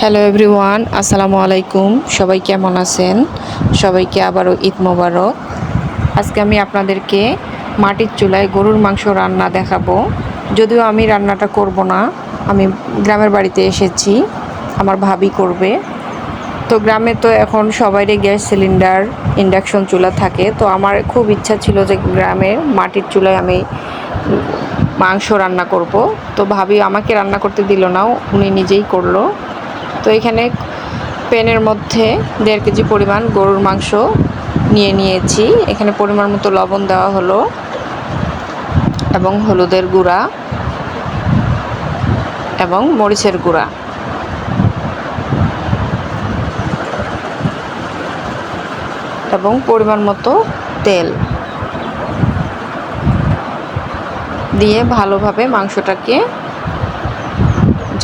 Hello everyone আসসালামু আলাইকুম সবাই কেমন আছেন? সবাইকে আবারও ঈদ মোবারক। আজকে আমি আপনাদেরকে মাটির চুলায় গরুর মাংস রান্না দেখাবো। যদিও আমি রান্নাটা করব না, আমি গ্রামের বাড়িতে এসেছি, আমার ভাবি করবে। তো গ্রামে তো এখন সবাইরই গ্যাস সিলিন্ডার, ইন্ডাকশন চুলা থাকে। তো আমার খুব ইচ্ছা ছিল যে গ্রামে মাটির চুলায় আমি মাংস রান্না করব। তো ভাবি আমাকে রান্না করতে দিল না, উনি নিজেই করল। তো এখানে প্যানের মধ্যে দেড় কেজি পরিমাণ গরুর মাংস নিয়ে নিয়েছি। এখানে পরিমাণ মতো লবণ দেওয়া হলো এবং হলুদের গুঁড়া এবং মরিচের গুঁড়া। এবং পরিমাণ মতো তেল দিয়ে ভালোভাবে মাংসটাকে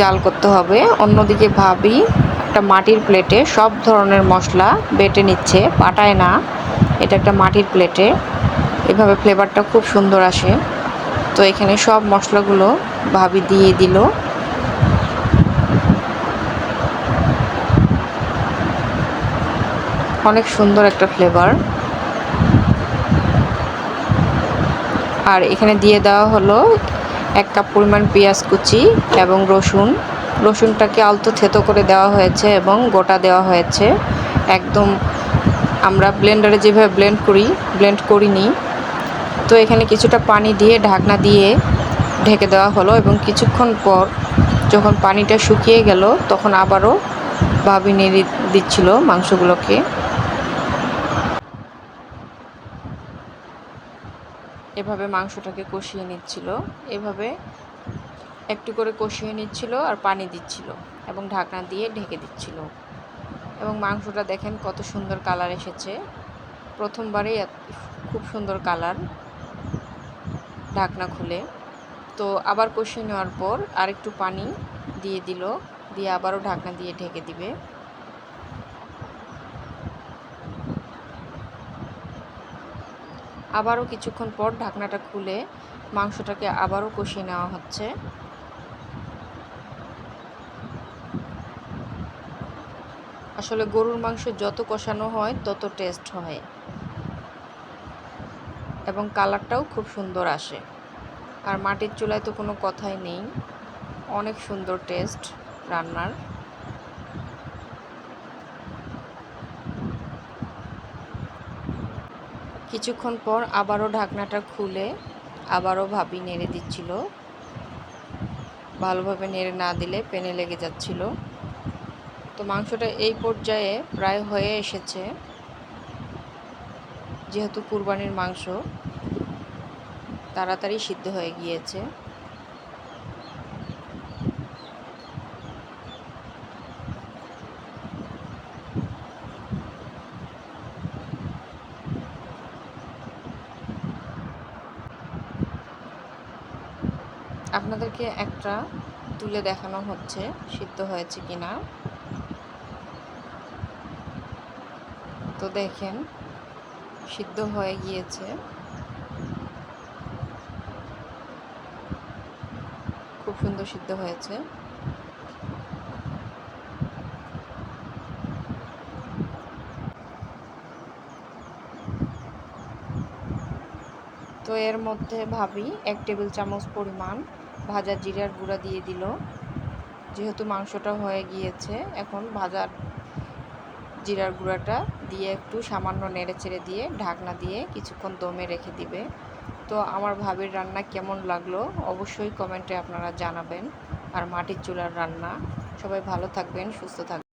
জাল করতে হবে। অন্যদিকে ভাবি একটা মাটির প্লেটে সব ধরনের মশলা বেটে নিচ্ছে। পাটায় না, এটা একটা মাটির প্লেটে এভাবে ফ্লেভারটা খুব সুন্দর আসে। তো এখানে সব মশলাগুলো ভাবি দিয়ে দিল। অনেক সুন্দর একটা ফ্লেভার আর এখানে দিয়ে দেওয়া হলো এক কাপ পরিমাণ পেঁয়াজ কুচি এবং রসুন। রসুনটাকে আলতো থেতো করে দেওয়া হয়েছে এবং গোটা দেওয়া হয়েছে। একদম আমরা ব্লেন্ডারে যেভাবে ব্লেন্ড করি, ব্লেন্ড করিনি। তো এখানে কিছুটা পানি দিয়ে ঢাকনা দিয়ে ঢেকে দেওয়া হলো এবং কিছুক্ষণ পর যখন পানিটা শুকিয়ে গেল, তখন আবারও ভাবি নেড়ে দিচ্ছিল মাংসগুলোকে। এভাবে মাংসটাকে কষিয়ে নিচ্ছিল। এভাবে একটু করে কষিয়ে নিচ্ছিল আর পানি দিচ্ছিল এবং ঢাকনা দিয়ে ঢেকে দিচ্ছিল। এবং মাংসটা দেখেন কত সুন্দর কালার এসেছে। প্রথমবারেই খুব সুন্দর কালার ঢাকনা খুলে। তো আবার কষিয়ে নেওয়ার পর আরেকটু পানি দিয়ে দিল, দিয়ে আবারও ঢাকনা দিয়ে ঢেকে দিবে। আবারও কিছুক্ষণ পর ঢাকনাটা খুলে মাংসটাকে আবারও কষিয়ে নেওয়া হচ্ছে। আসলে গরুর মাংস যত কষানো হয়, তত টেস্ট হয়। এবং কালারটাও খুব সুন্দর আসে। আর মাটির চুলায় তো কোনো কথাই নেই। অনেক সুন্দর টেস্ট রান্নার। কিছুক্ষণ পর আবারও ঢাকনাটা খুলে আবারও ভাবি নেড়ে দিচ্ছিল। ভালোভাবে নেড়ে না দিলে পেনে লেগে যাচ্ছিল। তো মাংসটা এই পর্যায়ে প্রায় হয়ে এসেছে। যেহেতু কুরবানির মাংস তাড়াতাড়ি সিদ্ধ হয়ে গিয়েছে। আপনাদেরকে একটা তুলে দেখানো হচ্ছে, সিদ্ধ হয়েছে কিনা। তো দেখেন, সিদ্ধ হয়ে গিয়েছে। খুব সুন্দর সিদ্ধ হয়েছে। তো এর মধ্যে ভাবি, এক টেবিল চামচ পরিমাণ ভাজা জিরার গুঁড়া দিয়ে দিল। যেহেতু মাংসটা হয়ে গিয়েছে, এখন ভাজার জিরার গুঁড়াটা দিয়ে একটু সামান্য নেড়ে ছেড়ে দিয়ে ঢাকনা দিয়ে কিছুক্ষণ দমে রেখে দিবে। তো আমার ভাবির রান্না কেমন লাগল অবশ্যই কমেন্টে আপনারা জানাবেন। আর মাটির চুলার রান্না। সবাই ভালো থাকবেন, সুস্থ থাকবেন।